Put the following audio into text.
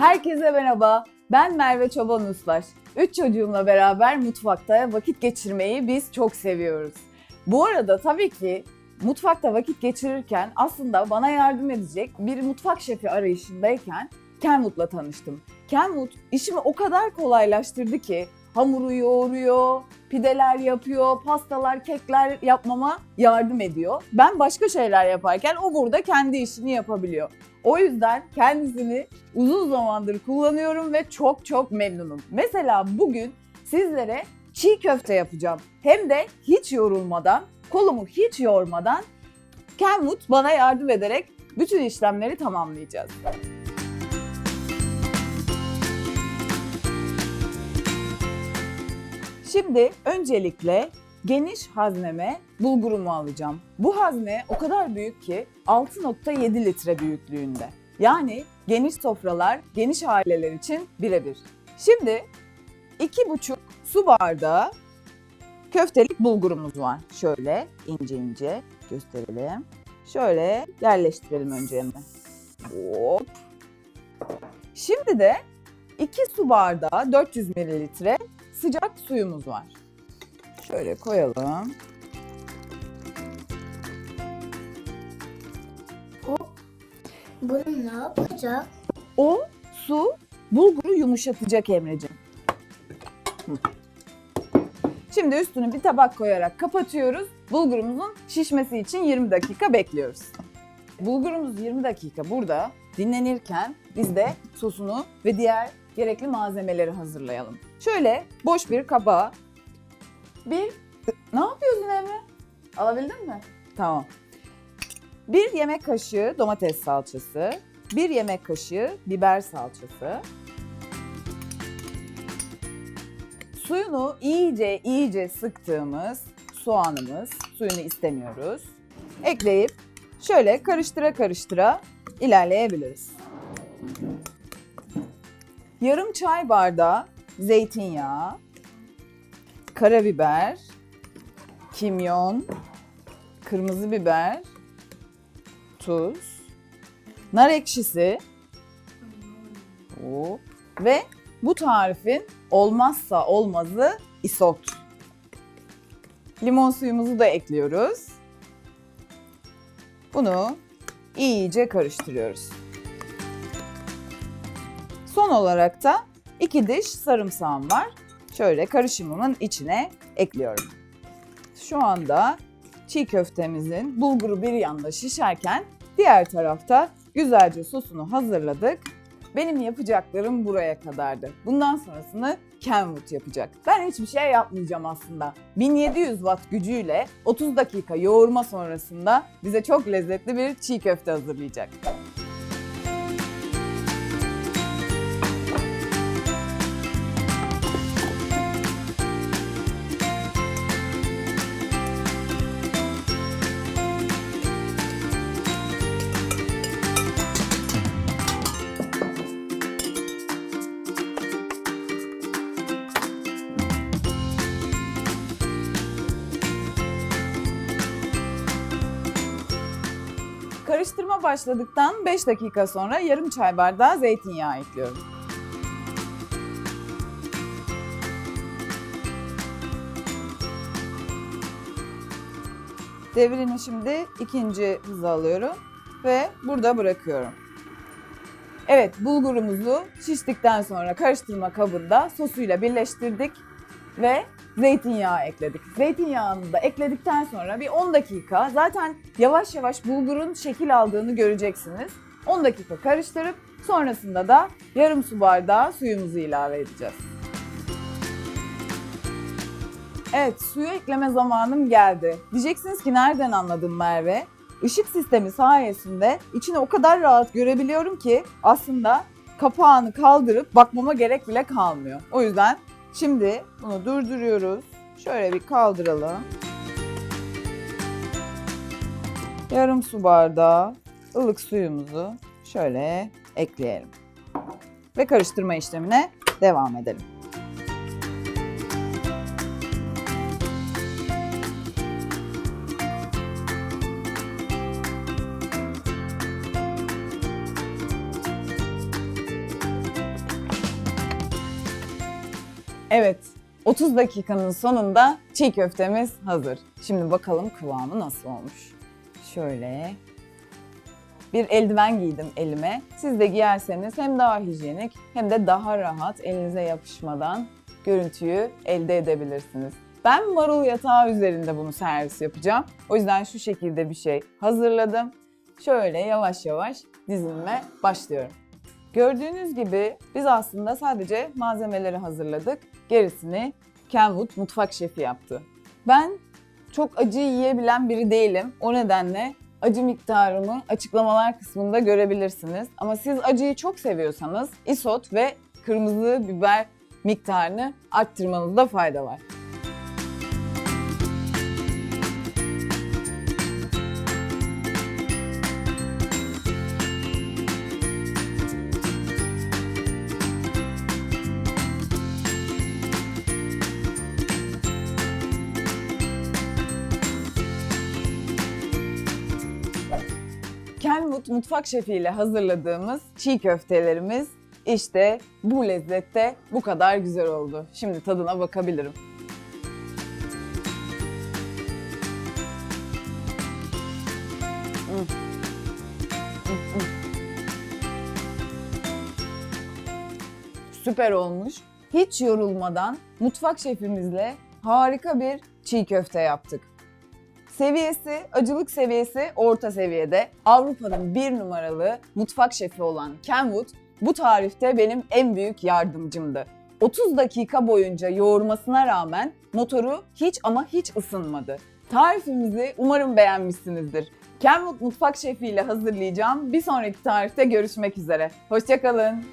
Herkese merhaba. Ben Merve Çoban Ustaş. Üç çocuğumla beraber mutfakta vakit geçirmeyi biz çok seviyoruz. Bu arada tabii ki mutfakta vakit geçirirken aslında bana yardım edecek bir mutfak şefi arayışındayken Kenwood'la tanıştım. Kenwood işimi o kadar kolaylaştırdı ki hamuru yoğuruyor, pideler yapıyor, pastalar, kekler yapmama yardım ediyor. Ben başka şeyler yaparken o burada kendi işini yapabiliyor. O yüzden kendisini uzun zamandır kullanıyorum ve çok çok memnunum. Mesela bugün sizlere çiğ köfte yapacağım. Hem de hiç yorulmadan, kolumu hiç yormadan Kenwood bana yardım ederek bütün işlemleri tamamlayacağız. Şimdi öncelikle geniş hazneme bulgurumu alacağım. Bu hazne o kadar büyük ki 6.7 litre büyüklüğünde. Yani geniş sofralar, geniş aileler için birebir. Şimdi 2,5 su bardağı köftelik bulgurumuz var. Şöyle ince ince gösterelim. Şöyle yerleştirelim önce yanına. Hop. Şimdi de 2 su bardağı 400 mililitre sıcak suyumuz var. Şöyle koyalım. Bunu ne yapacak? O su bulguru yumuşatacak Emre'ciğim. Şimdi üstünü bir tabak koyarak kapatıyoruz. Bulgurumuzun şişmesi için 20 dakika bekliyoruz. Bulgurumuz 20 dakika burada dinlenirken biz de sosunu ve diğer gerekli malzemeleri hazırlayalım. Şöyle boş bir kaba bir... Ne yapıyorsun Emre? Alabildin mi? Tamam. Bir yemek kaşığı domates salçası, bir yemek kaşığı biber salçası. Suyunu iyice iyice sıktığımız soğanımız, suyunu istemiyoruz. Ekleyip şöyle karıştıra karıştıra ilerleyebiliriz. Yarım çay bardağı zeytinyağı, karabiber, kimyon, kırmızı biber, tuz, nar ekşisi ve bu tarifin olmazsa olmazı isot. Limon suyumuzu da ekliyoruz. Bunu iyice karıştırıyoruz. Son olarak da iki diş sarımsağım var. Şöyle karışımımın içine ekliyorum. Şu anda çiğ köftemizin bulguru bir yanda şişerken diğer tarafta güzelce sosunu hazırladık. Benim yapacaklarım buraya kadardı. Bundan sonrasını Kenwood yapacak. Ben hiçbir şey yapmayacağım aslında. 1700 watt gücüyle 30 dakika yoğurma sonrasında bize çok lezzetli bir çiğ köfte hazırlayacak. Karıştırma başladıktan 5 dakika sonra yarım çay bardağı zeytinyağı ekliyorum. Devrini şimdi ikinci hıza alıyorum ve burada bırakıyorum. Evet bulgurumuzu şiştikten sonra karıştırma kabında sosuyla birleştirdik ve zeytinyağı ekledik. Zeytinyağını da ekledikten sonra bir 10 dakika zaten yavaş yavaş bulgurun şekil aldığını göreceksiniz. 10 dakika karıştırıp sonrasında da yarım su bardağı suyumuzu ilave edeceğiz. Evet, suyu ekleme zamanım geldi. Diyeceksiniz ki nereden anladın Merve? Işık sistemi sayesinde içini o kadar rahat görebiliyorum ki aslında kapağını kaldırıp bakmama gerek bile kalmıyor. O yüzden şimdi bunu durduruyoruz. Şöyle bir kaldıralım. Yarım su bardağı ılık suyumuzu şöyle ekleyelim. Ve karıştırma işlemine devam edelim. Evet, 30 dakikanın sonunda çiğ köftemiz hazır. Şimdi bakalım kıvamı nasıl olmuş. Şöyle bir eldiven giydim elime. Siz de giyerseniz hem daha hijyenik hem de daha rahat elinize yapışmadan görüntüyü elde edebilirsiniz. Ben marul yatağı üzerinde bunu servis yapacağım. O yüzden şu şekilde bir şey hazırladım. Şöyle yavaş yavaş dizilme başlıyorum. Gördüğünüz gibi biz aslında sadece malzemeleri hazırladık. Gerisini Kenwood mutfak şefi yaptı. Ben çok acı yiyebilen biri değilim. O nedenle acı miktarımı açıklamalar kısmında görebilirsiniz. Ama siz acıyı çok seviyorsanız isot ve kırmızı biber miktarını arttırmanızda fayda var. Kenwood mutfak şefiyle hazırladığımız çiğ köftelerimiz işte bu lezzette bu kadar güzel oldu. Şimdi tadına bakabilirim. Mm. Mm, mm. Süper olmuş. Hiç yorulmadan mutfak şefimizle harika bir çiğ köfte yaptık. Seviyesi, acılık seviyesi orta seviyede. Avrupa'nın bir numaralı mutfak şefi olan Kenwood bu tarifte benim en büyük yardımcımdı. 30 dakika boyunca yoğurmasına rağmen motoru hiç ama hiç ısınmadı. Tarifimizi umarım beğenmişsinizdir. Kenwood mutfak şefi ile hazırlayacağım. Bir sonraki tarifte görüşmek üzere. Hoşçakalın.